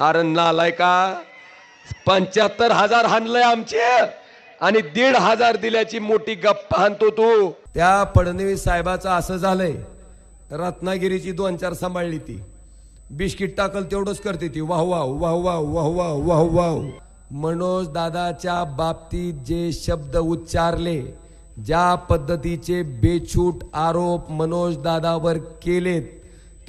अरे नालाय का? पंच्याहत्तर हजार हाणलंय आमचे आणि दीड हजार दिल्याची मोठी गप्पा हाणतो तू. त्या फडणवीस साहेबाचं असं झालंय रत्नागिरीची दोन चार सांभाळली ती. बिस्किट टाकल तेवढंच करते ती. वाह वाह वाह वाह वाह वाह वाह वाह. मनोज दादाच्या बाबतीत जे शब्द उच्चारले ज्या पद्धतीचे बेछूट आरोप मनोज दादावर केलेत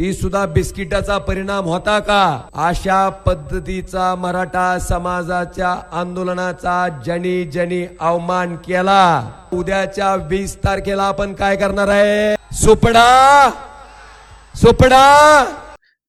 ती सुद्धा बिस्किटाचा परिणाम होता का? अशा पद्धतीचा मराठा समाजाच्या आंदोलनाचा जनी जनी अवमान केला. उद्याच्या वीस तारखेला आपण काय करणार आहे? सुपडा! सुपडा!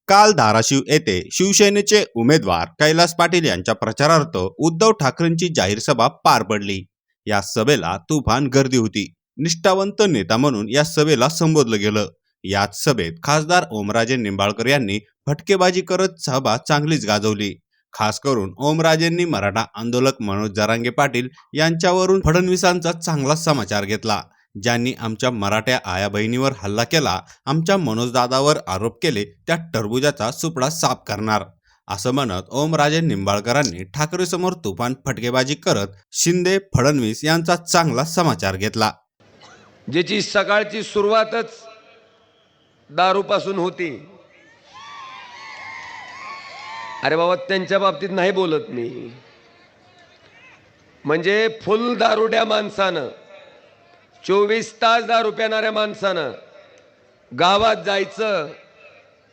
काल धाराशिव येथे शिवसेनेचे उमेदवार कैलास पाटील यांच्या प्रचारार्थ उद्धव ठाकरेंची जाहीर सभा पार पडली. या सभेला तुफान गर्दी होती. निष्ठावंत नेता म्हणून या सभेला संबोधलं गेलं. याच सभेत खासदार ओमराजे निंबाळकर यांनी फटकेबाजी करत सभा चांगलीच गाजवली. खास करून ओमराजेंनी मराठा आंदोलक मनोज जरांगे पाटील यांच्यावरून फडणवीसांचा चांगला समाचार घेतला. ज्यांनी आमच्या मराठ्या आया बहिणीवर हल्ला केला आमच्या मनोजदादावर आरोप केले त्या टरबुजाचा सुपडा साफ करणार. असं म्हणत ओमराजे निंबाळकरांनी ठाकरे समोर तुफान फटकेबाजी करत शिंदे फडणवीस यांचा चांगला समाचार घेतला. ज्याची सकाळची सुरुवातच दारूपासून होती. अरे बाबा त्यांच्या बाबतीत नाही बोलत मी. म्हणजे फुल दारुड्या माणसानं. चोवीस तास दारू प्यानाऱ्या माणसानं. गावात जायचं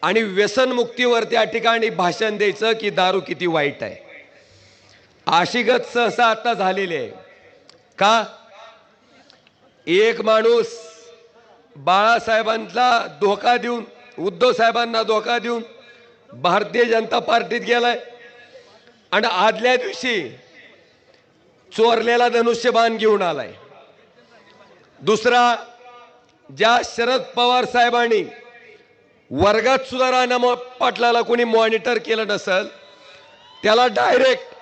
आणि व्यसनमुक्तीवर त्या ठिकाणी भाषण द्यायचं की दारू किती वाईट आहे. आशिगत सहसा आता झालेली आहे. का? एक माणूस बाळासाहेबांना धोका देऊन उद्धव साहेबांना धोका देऊन भारतीय जनता पार्टीत गेलाय. आणि आदल्या दिवशी चोरलेला धनुष्यबाण घेऊन आलाय. दुसरा ज्या शरद पवार साहेबांनी वर्गात सुद्धा राणा पाटलाला कोणी मॉनिटर केलं नसल त्याला डायरेक्ट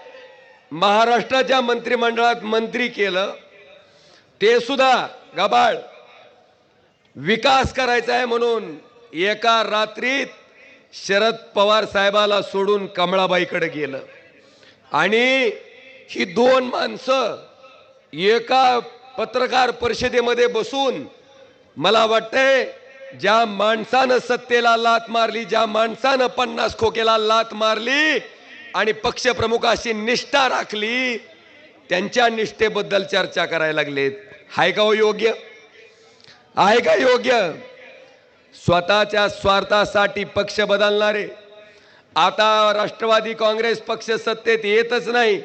महाराष्ट्राच्या मंत्रिमंडळात मंत्री केलं ते सुद्धा गबाळ विकास करायचा आहे म्हणून एका रात्रीत शरद पवार साहेबाला सोडून कमळाबाईकडे गेलं. आणि ही दोन माणसं एका पत्रकार परिषदेमध्ये बसून मला वाटतंय ज्या माणसानं सत्तेला लात मारली ज्या माणसानं पन्नास खोकेला लात मारली आणि पक्षप्रमुखाशी निष्ठा राखली त्यांच्या निष्ठेबद्दल चर्चा करायला लागलेत. हाय का हो योग्य? आहे का योग्य? स्वतःच्या स्वार्थासाठी पक्ष बदलणारे. आता राष्ट्रवादी काँग्रेस पक्ष सत्तेत येतच नाही.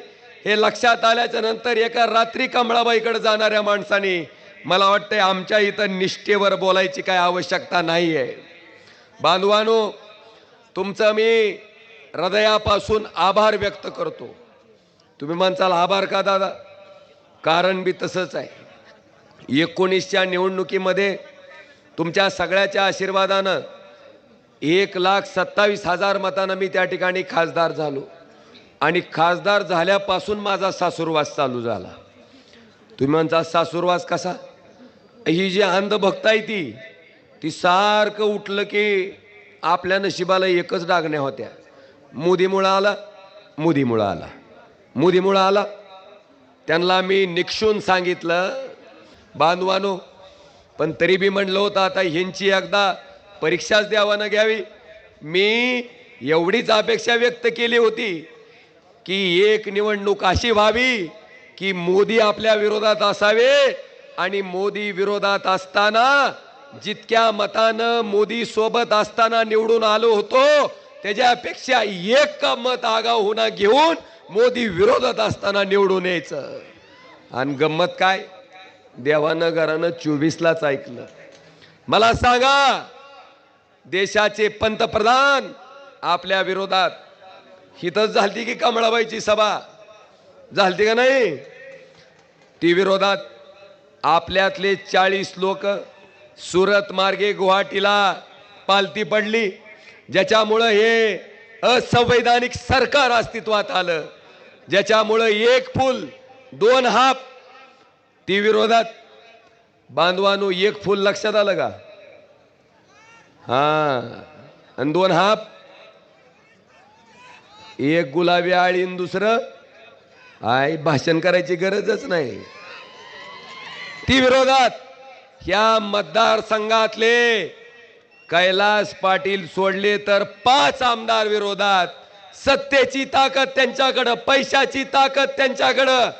हे लक्षात आल्याच्यानंतर एका रात्री कमळाबाईकडे जाणाऱ्या माणसाने मला वाटतंय आमच्या इथं निष्ठेवर बोलायची काय आवश्यकता नाही आहे बांधवानो तुमचं मी हृदयापासून आभार व्यक्त करतो. तुम्ही म्हणसाल आभार का दादा? कारण बी तसंच आहे. एकोणीसच्या निवडणुकीमध्ये तुमच्या सगळ्याच्या आशीर्वादानं एक लाख सत्तावीस हजार मतानं मी त्या ठिकाणी खासदार झालो. आणि खासदार झाल्यापासून माझा सासूरवास चालू झाला. तुम्ही म्हणता सासूरवास कसा? ही जी अंधभक्त आहे ती ती सारखं उठलं की आपल्या नशिबाला एकच डागण्या होत्या. मोदीमुळं आला मोदीमुळं आला. मोदीमुळं आला. त्यांना मी निक्षून सांगितलं बांधवानो पण तरी बी म्हणलं होतं आता ह्यांची एकदा परीक्षाच द्यावानं घ्यावी. मी एवढीच अपेक्षा व्यक्त केली होती की एक निवडणूक अशी व्हावी की मोदी आपल्या विरोधात असावे आणि मोदी विरोधात असताना जितक्या मतानं मोदी सोबत असताना निवडून आलो होतो त्याच्यापेक्षा एक मत आगाव होणं घेऊन मोदी विरोधात असताना निवडून यायचं. आणि गंमत काय? देवानं घरानं चोवीसलाच ऐकलं. मला सांगा देशाचे पंतप्रधान आपल्या विरोधात हिथंच झालती की कमळाबाईची सभा? झालती का नाही? ती विरोधात आपल्यातले चाळीस लोक सुरत मार्गे गुवाहाटीला पालती पडली. ज्याच्यामुळं हे असंवैधानिक सरकार अस्तित्वात आलं. ज्याच्यामुळं एक फुल दोन हाफ ती विरोधात बांधवानो एक फुल लक्षात आलं का? हा. आणि दोन हाप. एक गुलाबी आळी दुसरं आई भाषण करायची गरजच नाही. ती विरोधात ह्या मतदारसंघातले कैलास पाटील सोडले तर पाच आमदार विरोधात. सत्तेची ताकद त्यांच्याकडं पैशाची ताकद त्यांच्याकडं.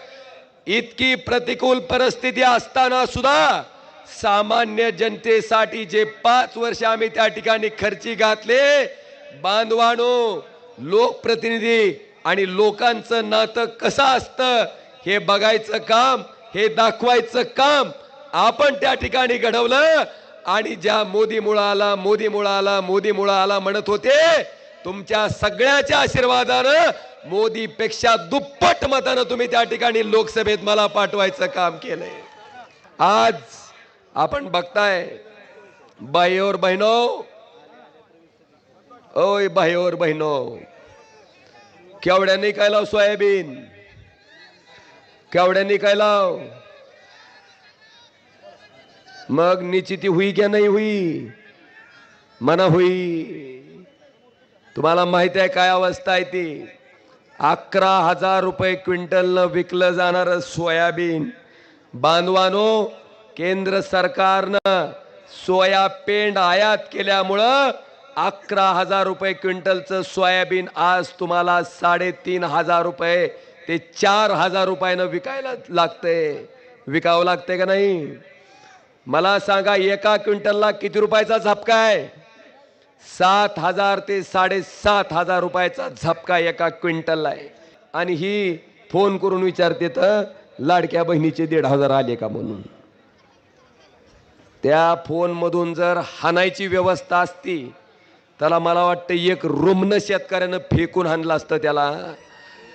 इतकी प्रतिकूल परिस्थिती असताना सुद्धा सामान्य जनतेसाठी जे पाच वर्ष आम्ही त्या ठिकाणी खर्ची घातले बांधवानो लोकप्रतिनिधी आणि लोकांचं नातं कसं असतं हे बघायचं काम हे दाखवायचं काम आपण त्या ठिकाणी घडवलं आणि ज्या मोदी मुळाला मोदी मुळाला मोदी मुळाला म्हणत होते तुमच्या सगळ्याच्या आशीर्वादानं मोदीपेक्षा दुप्पट मतानं तुम्ही त्या ठिकाणी लोकसभेत मला पाठवायचं काम केलंय. आज आपण बघताय बाईवर बहिनो ओय बाईवर बहिनो केवड्यांनी काय लाव सोयाबीन? केवड्यांनी काय लाव मग निश्चिती हुई क्या नाही हुई? मना हुई. तुम्हाला माहिती आहे काय अवस्था आहे ती? अकरा हजार रुपये क्विंटलनं विकलं जाणारं सोयाबीन. बांधवानो केंद्र सरकारनं सोया पेंड आयात केल्यामुळं अकरा हजार रुपये क्विंटलचं सोयाबीन आज तुम्हाला साडेतीन हजार रुपये ते चार हजार रुपयानं विकायला लागतंय. विकावं लागतंय का नाही? मला सांगा एका क्विंटलला किती रुपयाचा झपका आहे? सात हजार ते साडेसात हजार रुपयाचा झपका एका क्विंटलला आहे. आणि ही फोन करून विचारते तर लाडक्या बहिणीचे दीड हजार आले का म्हणून? त्या फोनमधून जर हाणायची व्यवस्था असती त्याला मला वाटतं एक रुम्न शेतकऱ्यानं फेकून हाणलं असतं त्याला.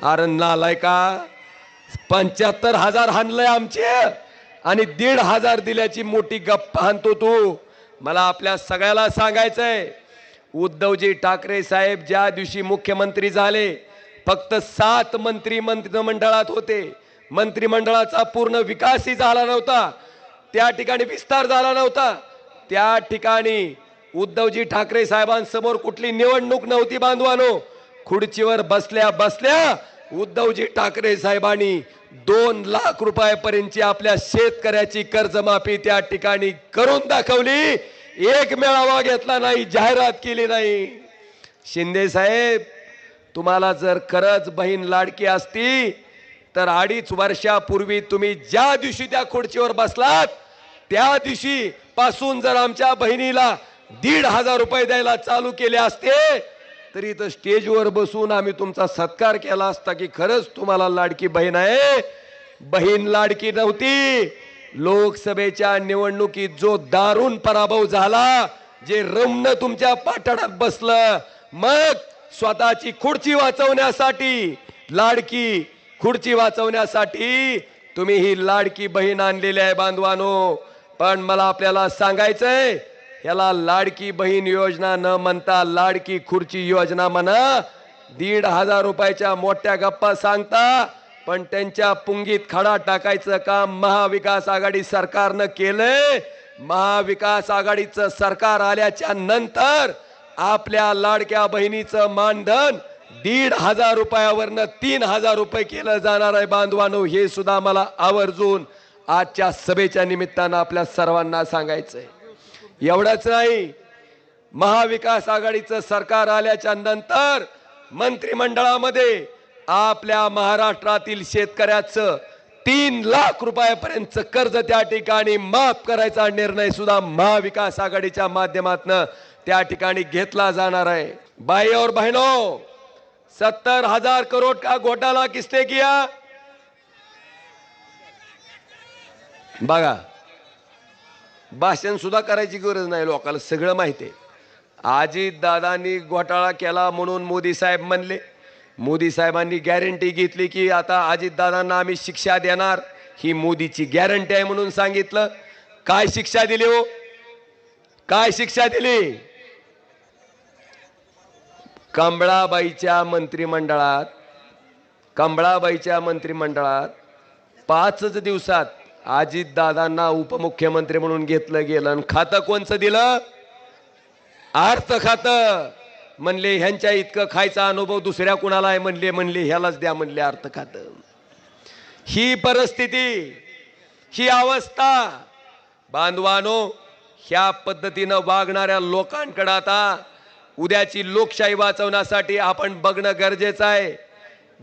अरे नालाय का पंच्याहत्तर हजार हाणलंय आमचे आणि दीड हजार दिल्याची मोठी गप्पा हाणतो तू. मला आपल्या सगळ्याला सांगायचंय उद्धवजी ठाकरे साहेब ज्या दिवशी मुख्यमंत्री झाले फक्त सात मंत्री मंत्रिमंडळात होते. मंत्रिमंडळाचा पूर्ण विकासही झाला नव्हता. त्या ठिकाणी विस्तार झाला नव्हता. त्या ठिकाणी उद्धवजी ठाकरे साहेबांसमोर कुठली निवडणूक नव्हती बांधवानो. खुर्चीवर बसल्या बसल्या उद्धवजी ठाकरे साहेबांनी दोन लाख रुपयापर्यंतची आपल्या शेतकऱ्याची कर्जमाफी त्या ठिकाणी करून दाखवली. एक मेळावा घेतला नाही जाहिरात केली नाही. शिंदे साहेब तुम्हाला जर खरंच बहीण लाडकी असती तर अडीच वर्षापूर्वी तुम्ही ज्या दिवशी त्या खुर्चीवर बसलात त्या दिवशी पासून जर आमच्या बहिणीला दीड हजार रुपये द्यायला चालू केले असते तरी तर स्टेजवर बसून आम्ही तुमचा सत्कार केला असता की खरंच तुम्हाला लाडकी बहीण आहे. बहीण लाडकी नव्हती लोकसभेच्या निवडणुकीत जो दारुण पराभव झाला जे रमण तुमच्या पाठणात बसलं मग स्वतःची खुर्ची वाचवण्यासाठी लाडकी खुर्ची वाचवण्यासाठी तुम्ही ही लाडकी बहीण आणलेली आहे बांधवानो. पण मला आपल्याला सांगायचंय याला लाडकी बहीण योजना न म्हणता लाडकी खुर्ची योजना म्हणा दीड हजार रुपयाच्या मोठ्या गप्पा सांगता पण त्यांच्या पुंगीत खडा टाकायचं काम महाविकास आघाडी सरकारनं केलंय. महाविकास आघाडीचं सरकार आल्याच्यानंतर आपल्या लाडक्या बहिणीचं मानधन दीड हजार रुपयावरनं तीन हजार रुपये केलं जाणार आहे बांधवानो हे सुद्धा मला आवर्जून आजच्या सभेच्या निमित्तानं आपल्या सर्वांना सांगायचंय. एवढंच नाही महाविकास आघाडीचं सरकार आल्याच्यानंतर मंत्रिमंडळामध्ये आपल्या महाराष्ट्रातील शेतकऱ्याचं तीन लाख रुपयापर्यंत कर्ज त्या ठिकाणी माफ करायचा निर्णय सुद्धा महाविकास आघाडीच्या माध्यमातून त्या ठिकाणी घेतला जाणार आहे. बाई और बहनों सत्तर हजार करोड़ का घोटाला किसने किया? बघा भाषण सुद्धा करायची गरज नाही लोकांना सगळं माहिती आहे. अजित दादांनी घोटाळा केला म्हणून मोदी साहेब म्हणले. मोदी साहेबांनी गॅरंटी घेतली की आता अजितदादांना आम्ही शिक्षा देणार. ही मोदीची गॅरंटी आहे म्हणून सांगितलं. काय शिक्षा दिली हो? काय शिक्षा दिली? कमळाबाईच्या मंत्रिमंडळात कमळाबाईच्या मंत्रिमंडळात पाचच दिवसात अजितदादांना उपमुख्यमंत्री म्हणून घेतलं गेलं. आणि खातं कोणचं दिलं? अर्थ खातं. म्हणले ह्यांच्या इतकं खायचा अनुभव दुसऱ्या कुणाला आहे? म्हणले म्हणले ह्यालाच द्या म्हणले अर्थ खात. ही परिस्थिती ही अवस्था बांधवानो ह्या पद्धतीनं वागणाऱ्या लोकांकडे आता उद्याची लोकशाही वाचवण्यासाठी आपण बघणं गरजेचं आहे.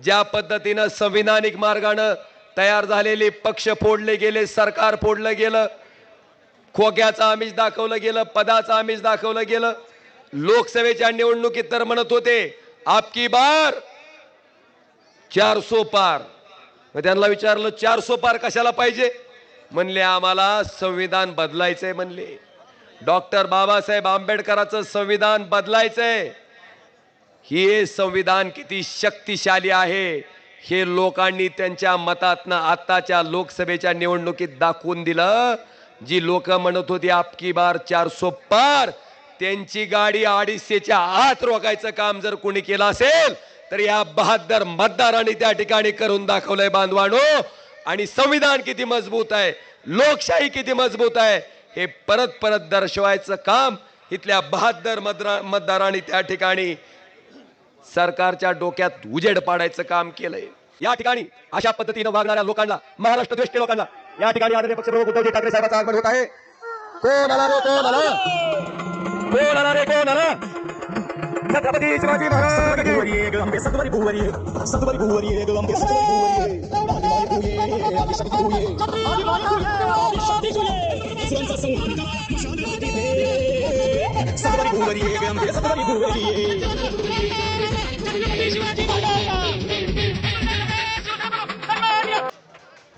ज्या पद्धतीनं संविधानिक मार्गानं तयार झालेले पक्ष फोडले गेले सरकार फोडलं गेलं खोक्याचं आमिष दाखवलं गेलं पदाचं आमिष दाखवलं गेलं लोकसभेच्या निवडणुकीत तर म्हणत होते आपकी बार चारसो पार. मग त्यांना विचारलं चारसो पार कशाला पाहिजे? म्हणले आम्हाला संविधान बदलायचंय म्हणले. डॉक्टर बाबासाहेब आंबेडकरांचं संविधान बदलायचंय. हे संविधान किती शक्तिशाली आहे हे लोकांनी त्यांच्या मतातनं आत्ताच्या लोकसभेच्या निवडणुकीत दाखवून दिलं. जी लोक म्हणत होती आपकी बार चारसो पार त्यांची गाडी अडीचशेच्या आत रोखायचं काम जर कोणी केलं असेल तर या बहादर मतदारांनी त्या ठिकाणी करून दाखवलंय बांधवानो. आणि संविधान किती मजबूत आहे लोकशाही किती मजबूत आहे हे परत परत दर्शवायचं काम इथल्या बहादर मतदारांनी त्या ठिकाणी सरकारच्या डोक्यात उजेड पाडायचं काम केलंय. या ठिकाणी अशा पद्धतीनं वागणाऱ्या लोकांना महाराष्ट्र द्वेष्टी लोकांना या ठिकाणी आदरणीय पक्षप्रमुख उद्धवजी ठाकरे साहेबांचं आगमन होत आहे. कोण आला कोण आला? कोण रे छत्रपती शिवाजी महाराज भुवरी भुवरी.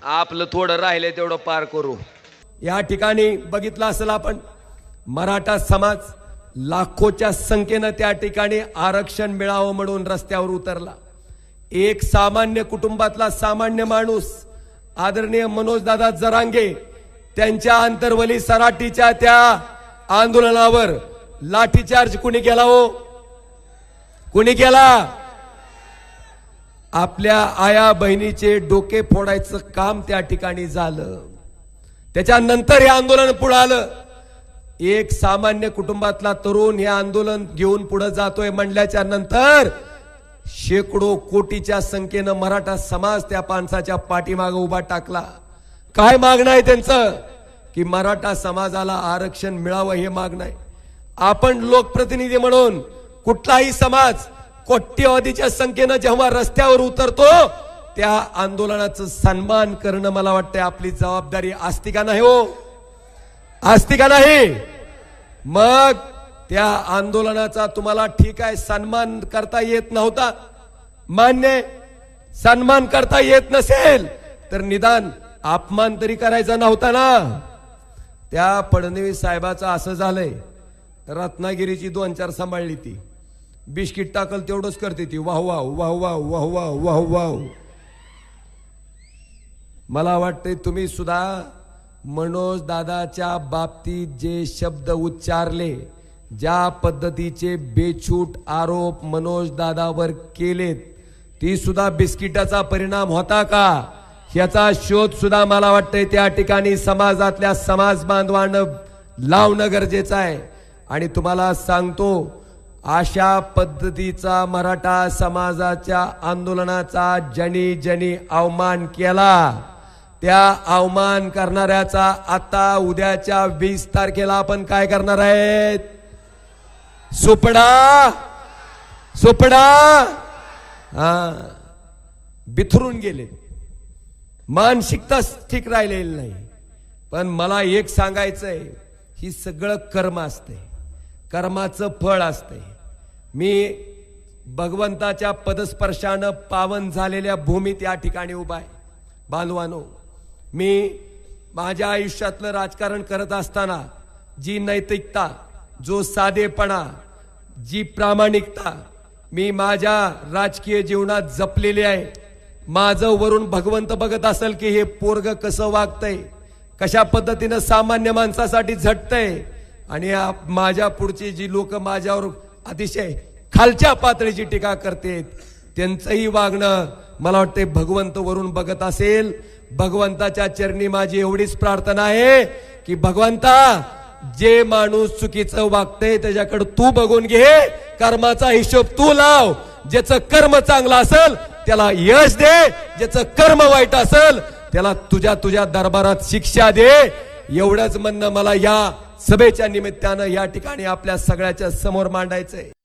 आपलं थोडं राहिलंय तेवढं पार करू. या ठिकाणी बघितलं असेल आपण मराठा समाज लाखोच्या संख्येनं त्या ठिकाणी आरक्षण मिळावं म्हणून रस्त्यावर उतरला. एक सामान्य कुटुंबातला सामान्य माणूस आदरणीय मनोजदादा जरांगे त्यांच्या अंतर्वली सराटीच्या त्या आंदोलनावर लाठीचार्ज कुणी केला हो? कुणी केला? आपल्या आया बहिणीचे डोके फोडायचं काम त्या ठिकाणी झालं. त्याच्यानंतर हे आंदोलन पुढे आलं. एक सामान्य कुटुंबातला तरुण हे आंदोलन घेऊन पुढे जातोय म्हणल्याच्या नंतर शेकडो कोटीच्या संख्येनं मराठा समाज त्या माणसाच्या पाठीमागे उभा टाकला. काय मागणं आहे त्यांचं? की मराठा समाजाला आरक्षण मिळावं हे मागणं आहे. आपण लोकप्रतिनिधी म्हणून कुठलाही समाज कोट्यवधीच्या संख्येनं जेव्हा रस्त्यावर उतरतो त्या आंदोलनाचं सन्मान करणं मला वाटतं आपली जबाबदारी असती का नाही हो. असती का नाही. मग त्या आंदोलनाचा तुम्हाला ठीक आहे सन्मान करता येत नव्हता. मान्य सन्मान करता येत नसेल तर निदान अपमान तरी करायचा नव्हता ना. त्या फडणवीस साहेबाचं असं झालंय रत्नागिरीची दोन चार सांभाळली ती. बिस्किट टाकल तेवढंच करते ती. वाह वाह वाह वाह वाह वाह वाह वाह. मला वाटते तुम्ही सुद्धा मनोज दादाच्या बाबतीत जे शब्द उच्चारले ज्या पद्धतीचे बेछूट आरोप मनोज दादावर केलेत ती सुद्धा बिस्किटाचा परिणाम होता का? ह्याचा शोध सुद्धा मला वाटतंय त्या ठिकाणी समाजातल्या समाज बांधवांना लावणं गरजेचं आहे. आणि तुम्हाला सांगतो अशा पद्धतीचा मराठा समाजाच्या आंदोलनाचा जनी जनी अवमान केला. त्या अवमान करणाऱ्याचा आता उद्याच्या वीस तारखेला आपण काय करणार आहेत? सुपडा! सुपडा! हा. बिथरून गेले. मानसिकताच ठीक राहिलेली नाही. पण मला एक सांगायचंय ही सगळं कर्म असते. कर्माचं फळ असते. मी भगवंताच्या पदस्पर्शानं पावन झालेल्या भूमीत या ठिकाणी उभा आहे. बांधवानो मी माझ्या आयुष्यातलं राजकारण करत असताना जी नैतिकता जो साधेपणा जी प्रामाणिकता मी माझ्या राजकीय जीवनात जपलेली आहे माझं वरून भगवंत बघत असेल की हे पोरग कसं वागतंय कशा पद्धतीनं सामान्य माणसासाठी झटतंय आणि माझ्या पुढची जी लोक माझ्यावर अतिशय खालच्या पातळीची टीका करतेत त्यांचंही वागणं मला वाटते भगवंत वरून बघत असेल. भगवंताच्या चरणी माझी एवढीच प्रार्थना आहे की भगवंता जे माणूस चुकीचं वागतंय त्याच्याकडे तू बघून घे कर्माचा हिशोब तू लाव. ज्याचं कर्म चांगलं असेल त्याला यश दे. ज्याचं कर्म वाईट असेल त्याला तुझ्या तुझ्या दरबारात शिक्षा दे. एवढंच म्हणणं मला या सभेच्या निमित्तानं या ठिकाणी आपल्या सगळ्याच्या समोर मांडायचंय.